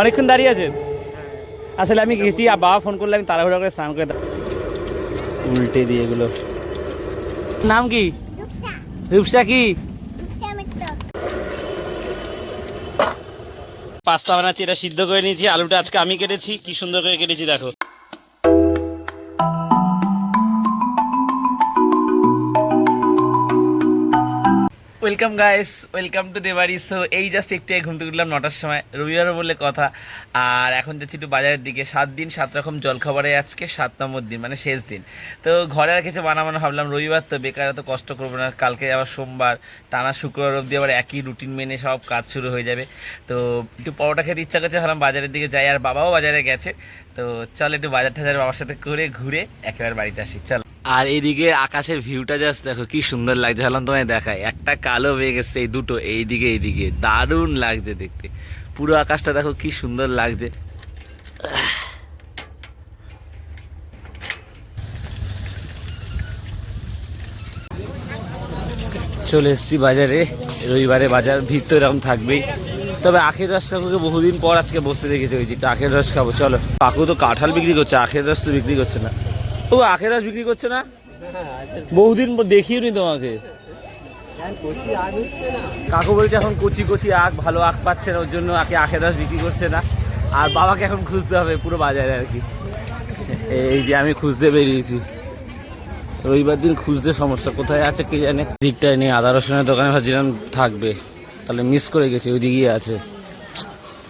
অনেকক্ষণ দাঁড়িয়ে আছেন? আসলে আমি গেছি আর বাবা ফোন করলে আমি তাড়াহুড়া করে স্নান করে উল্টে দিয়ে এগুলো। নাম কি? রূপসা কি? পাস্তা বানাচ্ছি এটা সিদ্ধ করে নিয়েছি আলুটা আজকে আমি কেটেছি কি সুন্দর করে কেটেছি দেখো। ওয়েলকাম গাইস ওয়েলকাম টু দেবাড়ি সো এই জাস্ট একটু ঘুম থেকে উঠলাম নটার সময়। রবিবারও বলে কথা। আর এখন যাচ্ছি একটু বাজারের দিকে। সাত দিন, সাত রকম জলখাবারে আজকে, সাত নম্বর দিন মানে শেষ দিন। তো ঘরে আর কিছু বানাবানো ভাবলাম। রবিবার তো বেকার, এত কষ্ট করব না। কালকে আবার সোমবার, টানা শুক্রবার অবধি আবার একই রুটিন মেনে সব কাজ শুরু হয়ে যাবে। তো একটু পরোটা খেতে ইচ্ছা করছে, ভাবলাম বাজারের দিকে যাই। আর বাবাও বাজারে গেছে। তো চল একটু বাজার টাজার বাবার সাথে করে ঘুরে একেবারে বাড়িতে আসি। চল। আর এইদিকে আকাশের ভিউটা জাস্ট দেখো, কি সুন্দর লাগছে। ভাবলাম তোমায় দেখায় একটা কালো হয়ে গেছে এই দুটো, এইদিকে এইদিকে। দারুণ লাগছে দেখতে। পুরো আকাশটা দেখো, কি সুন্দর লাগছে। চলে এসেছি বাজারে। রবিবারে বাজার, ভিড় তো এরকম থাকবেই। তবে আখের রস কাকুকে বহুদিন পর আজকে বসে দেখেছি। ওই যে আখের রস খাব, চলো। কাকু তো কাঁঠাল বিক্রি করছে, আখের রস তো বিক্রি করছে না। ও, আখের রস বিক্রি করছে না? বহুদিন পর দেখিও নি তোমাকে। কাকু বলছে এখন কচি কচি আখ, ভালো আখ পাচ্ছে না, ওর জন্য আখে আখের রস বিক্রি করছে না। আর বাবাকে এখন খুঁজতে হবে পুরো বাজারে আর কি। এই যে আমি খুঁজতে বেরিয়েছি। রবিবার দিন খুঁজতে সমস্যা। কোথায় আছে কে জানে? দিকটায় নেই, আদা রসুনের দোকানে ভাবছিলাম থাকবে। তাহলে মিস করে গেছি ওই দিকেই আছে।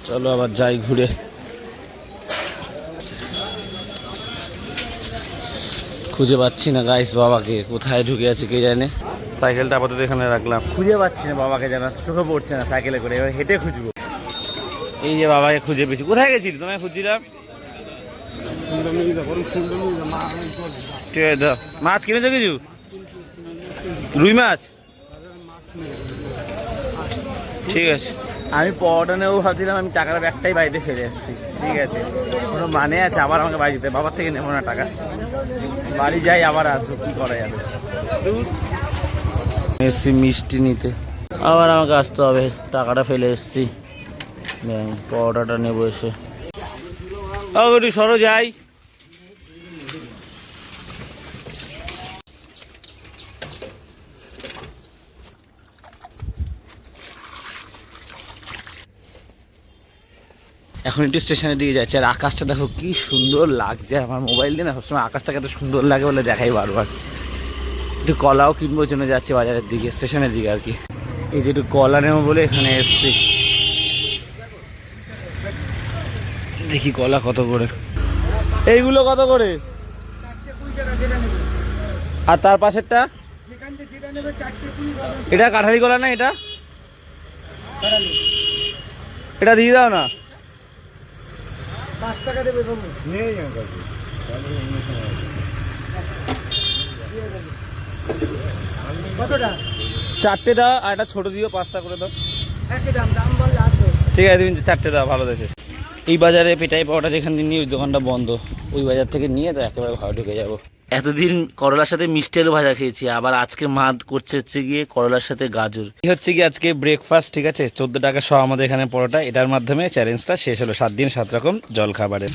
চলো আবার যাই ঘুরে। খুঁজে পাচ্ছি না গাইস বাবাকে। কোথায় ঢুকে আছে কে জানে? সাইকেলটা আপাতত এখানে রাখলাম। খুঁজে পাচ্ছি না বাবাকে যেন চোখে পড়ছে না সাইকেলে করে এবার হেঁটে খুঁজবো। এই যে বাবাকে খুঁজে পেয়েছি। কোথায় গেছিলি? তোমায় খুঁজছিলাম? ঠিক আছে দাও মাছ কিনেছো কিছু? রুই মাছ? ঠিক আছে। আমি পরোটা নেব ভাবছিলাম আমি টাকাটা ব্যাগটাই বাড়িতে ফেলে আসছি ঠিক আছে। কোনো মানে আছে? আবার আমাকে বাড়ি দিতে বাবার থেকে নেব না টাকা। বাড়ি যাই আবার আসব কি করা যাবে? এসছি মিষ্টি নিতে। আবার আমাকে আসতে হবে টাকাটা ফেলে এসছি। পরোটাটা নেব এসে। একটু সরো যাই। এখন একটু স্টেশনের দিকে যাচ্ছি, আর আকাশটা দেখো কি সুন্দর লাগছে। আমার মোবাইল দিয়ে না সবসময় আকাশটাকে এত সুন্দর লাগে বলে দেখাই বারবার। একটু কলাও কিনবো জন্য যাচ্ছি বাজারের দিকে, স্টেশনের দিকে আর কি। এই যে একটু কলা নেব বলে এখানে এসছি। দেখি কলা কত করে। এইগুলো কত করে? আর তার পাশেরটা? এটা কাঠালি কলা না এটা? এটা দিয়ে দাও না। চারটে দাও আর একটা ছোট দিও পাঁচটা করে দাও। ঠিক আছে তুমি চারটে দাও ভালো দেখে। এই বাজারে পেটাই পাওয়াটা যেখান দিয়ে নিয়ে ওই দোকানটা বন্ধ। ওই বাজার থেকে নিয়ে তো একেবারে ভালো ঢুকে যাব। এতদিন করলার সাথে মিষ্টি আলু ভাজা খেয়েছি, আবার আজকে মাদ করছে হচ্ছে গিয়ে করলার সাথে গাজর। এই হচ্ছে কি আজকে ব্রেকফাস্ট ঠিক আছে? চোদ্দ টাকা সহ আমাদের এখানে পরোটা, এটার মাধ্যমে চ্যালেঞ্জটা শেষ হলো। সাত দিন সাত রকম জল খাবারের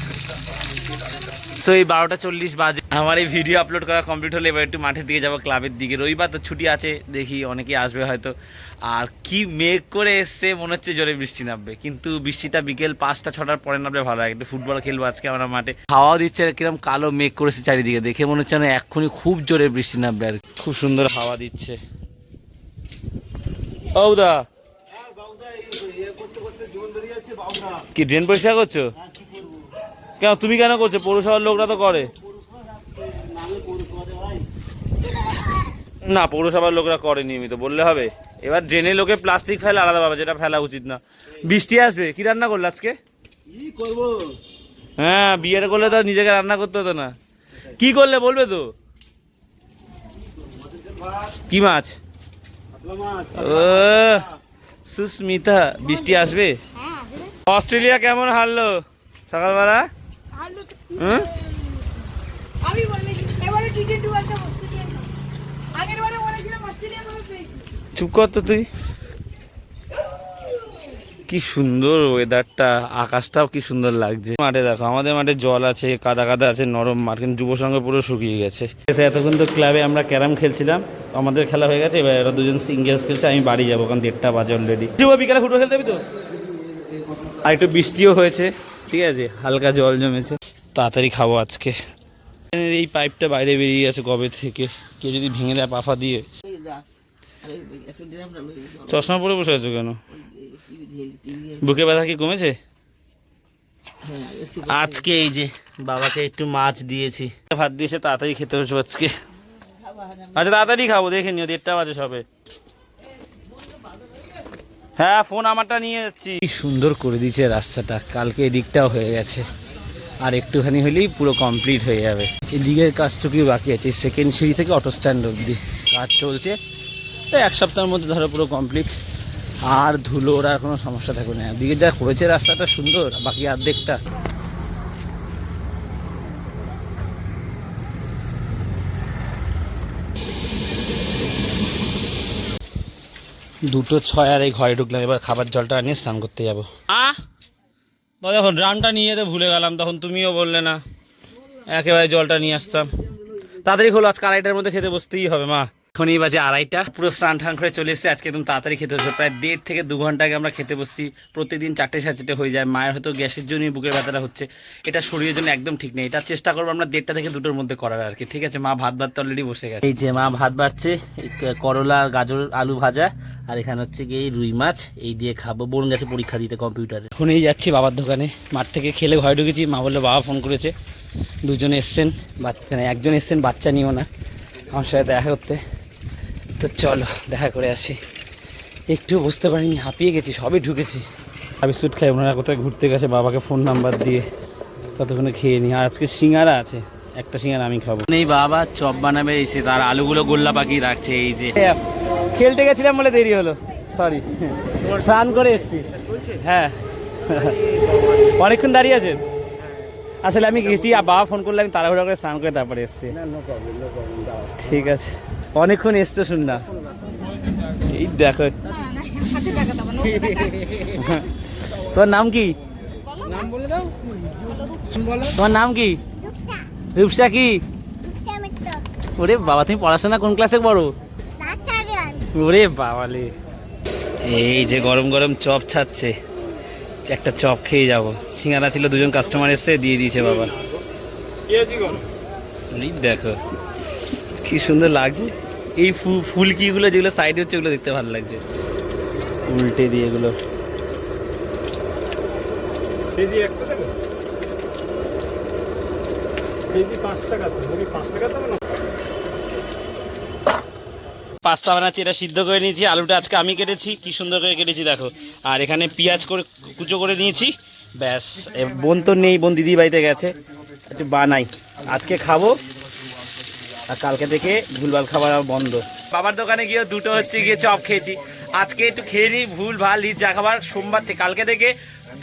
সো এই বারোটা চল্লিশ বাজে। আমার এই ভিডিও আপলোড করা কমপ্লিট হলে এবার একটু মাঠের দিকে যাব ক্লাবের দিকে। রবিবার তো ছুটি আছে দেখি অনেকেই আসবে হয়তো। আর কি মেঘ করে এসছে মনে হচ্ছে জোরে বৃষ্টি নামবে। কিন্তু বৃষ্টিটা বিকেল পাঁচটা ছটার পরে নামলে ভালো হয় একটু ফুটবল খেলব আজকে আমরা মাঠে। হাওয়াও দিচ্ছে আর কীরকম কালো মেঘ করেছে চারিদিকে। দেখে মনে হচ্ছে যেন এক্ষুনি খুব জোরে বৃষ্টি নামবে আর খুব সুন্দর হাওয়া দিচ্ছে। ঔদা কি ড্রেন পরিষ্কার করছ? কেন তুমি কেন করছ? পৌরসভার লোকরা তো করে। না পৌরসভার লোকরা করে নিয়মিত বললে হবে। এবার ড্রেনে লোকে প্লাস্টিক ফেলে আলাদা ভাবে যেটা ফেলা উচিত না। বৃষ্টি আসবে কি রান্না করলে আজকে? হ্যাঁ বিয়ের করলে তো নিজেকে রান্না করতে হতো না। কি করলে বলবে তো? কি মাছ? ও সুস্মিতা বৃষ্টি আসবে। অস্ট্রেলিয়া কেমন হারলো? সকালবেলা? হুম আমি বলেছি এবারে T twenty world cup Australia আগের বারে বলেছিলাম অস্ট্রেলিয়া ভাবে পেয়েছি চুপ কর তো তুই। কি সুন্দর ওয়েদারটা আকাশটাও কি সুন্দর লাগছে। মাঠে দেখো আমাদের মাঠে জল আছে কাদা কাদা আছে নরম মাঠ কিন্তু যুব সঙ্গে পুরো শুকিয়ে গেছে। এতক্ষণ তো ক্লাবে আমরা ক্যারাম খেলছিলাম আমাদের খেলা হয়ে গেছে এবার এরা দুজন সিঙ্গেলস খেলছে আমি বাড়ি যাব কারণ দেড়টা বাজে অলরেডি যুব বিকালে ফুটবল খেলতে যাবি তো? আর একটু বৃষ্টিও হয়েছে ঠিক আছে হালকা জল জমেছে। তাড়াতাড়ি খাব আজকে। এই পাইপটা বাইরে বেরিয়ে গেছে কবে থেকে? কেউ যদি ভেঙে দেয় পাফা দিয়ে। চশমা পরে বসে আছো কেন? বুকে ব্যথা কি কমেছে? আজকে এই যে বাবাকে একটু মাছ দিয়েছি। ভাত দিয়েছে তাড়াতাড়ি খেতে বসবো আজকে। আচ্ছা তাড়াতাড়ি খাব দেখে নিও দেড়টা বাজে সবে। হ্যাঁ ফোন আমারটা নিয়ে যাচ্ছি। সুন্দর করে দিয়েছে রাস্তাটা কালকে এদিকটাও হয়ে গেছে। আর একটুখানি হলেই পুরো কমপ্লিট হয়ে যাবে। এদিকের কাজটুকুই বাকি আছে। সেকেন্ড সিঁড়ি থেকে অটো স্ট্যান্ড অবধি কাজ চলছে। তো এক সপ্তাহের মধ্যে ধরো পুরো কমপ্লিট আর ধুলোর আর কোনো সমস্যা থাকবে না। এদিকে যা করেছে রাস্তাটা সুন্দর, বাকি অর্ধেকটা। দুটো ছয় আর এই ঘরে ঢুকলাম। এবার খাবার জলটা নিয়ে স্নান করতে যাব। দেখো ড্রামটা নিয়ে যেতে ভুলে গেলাম, তখন তুমিও বললে না। একেবারে জলটা নিয়ে আসতাম। তাড়াতাড়ি হলো আজকে আড়াইটার মধ্যে খেতে বসতেই হবে, মা। এখনই বাজে আড়াইটা, পুরো স্নান টান করে চলে এসেছে, আজকে একদম তাড়াতাড়ি খেতে বসে প্রায় দেড় থেকে দু ঘণ্টা আগে আমরা খেতে বসছি। প্রতিদিন চারটে সাড়ে হয়ে যায়। মায়ের হয়তো গ্যাসের জন্যই বুকের ব্যথাটা হচ্ছে। এটা শরীরের জন্য একদম ঠিক নেই। এটা চেষ্টা করব আমরা দেড়টা থেকে দুটোর মধ্যে করার আর কি। ঠিক আছে, মা ভাত ভাত অলরেডি বসে গেছে। এই যে মা ভাত বাড়ছে করলা, গাজর, আলু ভাজা। আর এখানে হচ্ছে কি এই রুই মাছ এই দিয়ে খাব। বোন গেছে পরীক্ষা দিতে কম্পিউটারে। ফোনেই যাচ্ছি বাবার দোকানে। মাঠ থেকে খেলে ঘরে ঢুকেছি। মা বলল বাবা ফোন করেছে। দুজন এসছেন। বাচ্চা না একজন এসছেন বাচ্চা নিও না। আমার সাথে দেখা করতে। তো চলো দেখা করে আসি। একটু বুঝতে পারিনি হাঁপিয়ে গেছি সবে ঢুকেছি। আমি সুট খাই ওনারা কোথায় ঘুরতে গেছে বাবাকে ফোন নাম্বার দিয়ে ততক্ষণে খেয়ে নি আর আজকে সিঙ্গারা আছে একটা সিঙ্গারা আমি খাব। নেই বাবা চপ বানাবে এসে তার আলুগুলো গোল্লা পাকি রাখছে এই যে। খেলতে গেছিলাম বলে দেরি হলো। সরি স্নান করে এসছি। হ্যাঁ। অনেকক্ষণ দাঁড়িয়ে আছেন? আসলে আমি গেছি আর বাবা ফোন করলে আমি তাড়াহুড়া করে স্নান করে তারপরে এসছি। ঠিক আছে। অনেকক্ষণ এসছো শুন না এই দেখো। তোমার নাম কি? তোমার নাম কি? রূপসা। কি? ওরে বাবা তুমি পড়াশোনা কোন ক্লাসে পড়ো? ওরে বাবালে। এই যে গরম গরম চপ ছাড়ছে একটা চপ খেয়ে যাব। সিঙ্গারা ছিল দুজন কাস্টমার এসছে দিয়ে দিয়েছে বাবা। এই দেখো কি সুন্দর লাগছে। এই ফুলকিগুলো যেগুলো সাইড হচ্ছে ওগুলো দেখতে ভালো লাগছে। উল্টে দিয়ে এগুলো। টাকা টাকা পাস্তা বানাচ্ছি, এটা সিদ্ধ করে নিয়েছি, আলুটা আজকে আমি কেটেছি, কি সুন্দর করে কেটেছি, দেখো। আর এখানে পেঁয়াজ করে কুচো করে নিয়েছি, ব্যাস বোন তো নেই, বোন দিদি বাড়িতে গেছে, একটু বানাই। আজকে খাব, আর কালকে থেকে ভুলভাল খাবার বন্ধ। বাবার দোকানে গিয়ে দুটো হচ্ছে গিয়ে চপ খেয়েছি। আজকে একটু খেয়ে নিই ভুল ভালো লিজ যা খাবার সোমবার থেকে কালকে থেকে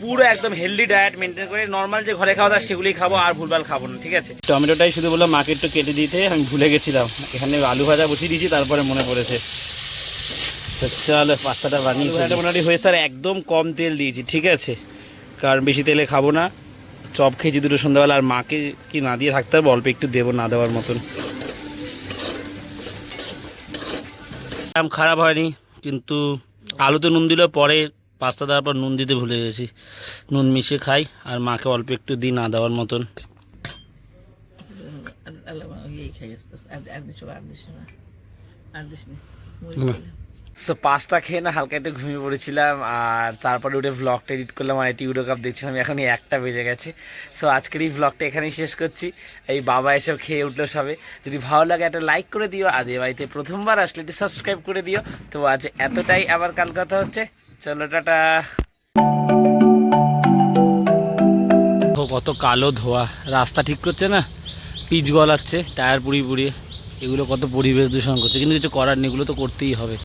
পুরো একদম হেলদি ডায়েট মেনটেন করে নর্মাল যে ঘরে খাওয়া দাওয়া সেগুলোই খাব আর ভুলভাল খাব না ঠিক আছে? টমেটোটাই শুধু বললাম মাকে একটু কেটে দিতে আমি ভুলে গেছিলাম। এখানে আলু ভাজা বসিয়ে দিয়েছি তারপরে মনে পড়েছে। চলো পাস্তাটা বানিয়ে মোটামুটি হয়ে স্যার একদম কম তেল দিয়েছি ঠিক আছে? কারণ বেশি তেলে খাব না। চপ খেয়েছি দুটো সন্ধ্যাবেলা আর মাকে কি না দিয়ে থাকতে হবে অল্প একটু দেবো না দেওয়ার মতন। খারাপ হয়নি। কিন্তু আলুতে নুন দিলে পরে পাস্তা দেওয়ার পর নুন দিতে ভুলে গেছি। নুন মিশিয়ে খাই আর মাকে অল্প একটু দিই না দেওয়ার মতন। সো পাস্তা খেয়ে না হালকা একটু ঘুমিয়ে পড়েছিলাম আর তারপরে উঠে ব্লগটা এডিট করলাম আর এটি ইউরো কাপ দেখছিলাম, এখনই একটা বেজে গেছে। সো আজকের এই ব্লগটা এখানেই শেষ করছি। এই বাবা এসব খেয়ে উঠল সবে। যদি ভালো লাগে একটা লাইক করে দিও আর এ বাড়িতে প্রথমবার আসলে একটু সাবস্ক্রাইব করে দিও। তো আজ এতটাই আবার কাল কথা হচ্ছে। চলো, টাটা। কত কালো ধোয়া। রাস্তা ঠিক করছে না? পিচ গলাচ্ছে, টায়ার পুড়িয়ে পুড়িয়ে। এগুলো কত পরিবেশ দূষণ করছে। কিন্তু কিছু করার নেই, এগুলো তো করতেই হবে।